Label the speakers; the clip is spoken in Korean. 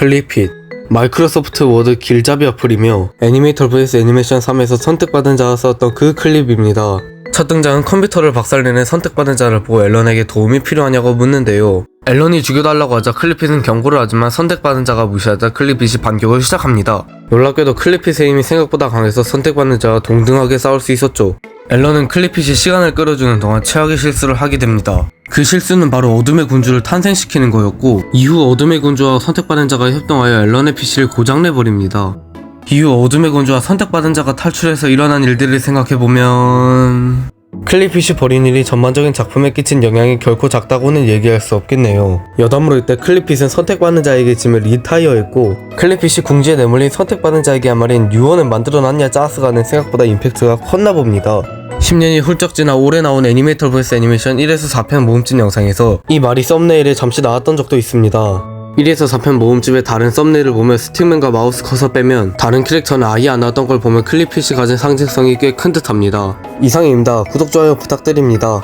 Speaker 1: 클리핏 마이크로소프트 워드 길잡이 어플이며 애니메이터 vs 애니메이션 3에서 선택받은 자가 썼던 그 클립입니다. 첫 등장은 컴퓨터를 박살내는 선택받은 자를 보고 앨런에게 도움이 필요하냐고 묻는데요. 앨런이 죽여달라고 하자 클리핏은 경고를 하지만 선택받은 자가 무시하자 클리핏이 반격을 시작합니다. 놀랍게도 클리핏의 힘이 생각보다 강해서 선택받는 자와 동등하게 싸울 수 있었죠. 앨런은 클리핏이 시간을 끌어주는 동안 최악의 실수를 하게 됩니다. 그 실수는 바로 어둠의 군주를 탄생시키는 거였고 이후 어둠의 군주와 선택받은 자가 협동하여 앨런의 PC를 고장내버립니다. 이후 어둠의 군주와 선택받은 자가 탈출해서 일어난 일들을 생각해보면... 클리핏이 벌인 일이 전반적인 작품에 끼친 영향이 결코 작다고는 얘기할 수 없겠네요. 여담으로 이때 클리핏은 선택받는 자에게 짐을 리타이어했고 클리핏이 궁지에 내몰린 선택받은 자에게 한 말인 뉴원을 만들어놨냐 짜스가는 생각보다 임팩트가 컸나 봅니다. 10년이 훌쩍 지나 올해 나온 애니메이터 vs 애니메이션 1에서 4편 모음집 영상에서 이 말이 썸네일에 잠시 나왔던 적도 있습니다. 1에서 4편 모음집의 다른 썸네일을 보면 스틱맨과 마우스 커서 빼면 다른 캐릭터는 아예 안 나왔던 걸 보면 클리핏이 가진 상징성이 꽤 큰 듯합니다. 이상입니다. 구독, 좋아요 부탁드립니다.